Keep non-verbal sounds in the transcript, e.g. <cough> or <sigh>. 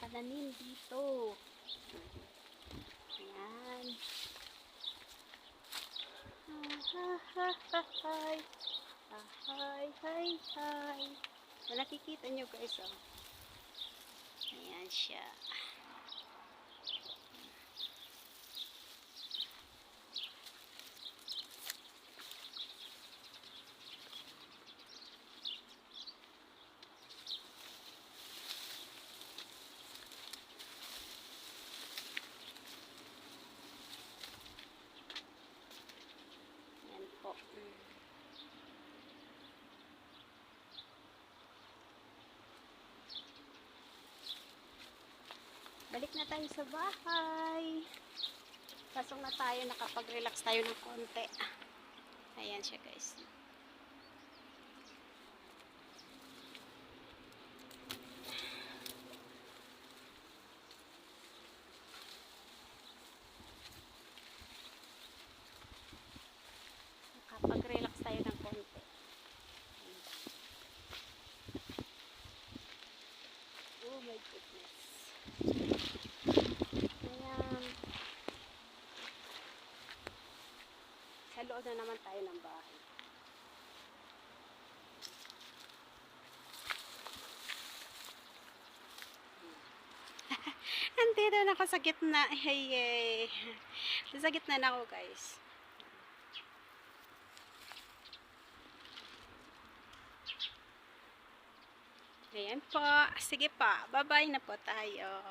pananim dito. Ayan. Ah, ha, ha, hi. Ah, hi, hi, hi. So, nakikita nyo guys, oh. Ayan siya. Ayan po. Mm. Balik na tayo sa bahay. Pasok na tayo, nakapag-relax tayo ng konti. Ayan siya guys. Nakapag-relax tayo ng konti. Oh my goodness. Ayan. Sa loob na naman tayo ng bahay. <laughs> Andito na ako sa gitna. Hey, hey. Sa gitna na ako, guys. Ayan po. Sige pa. Bye-bye na po tayo.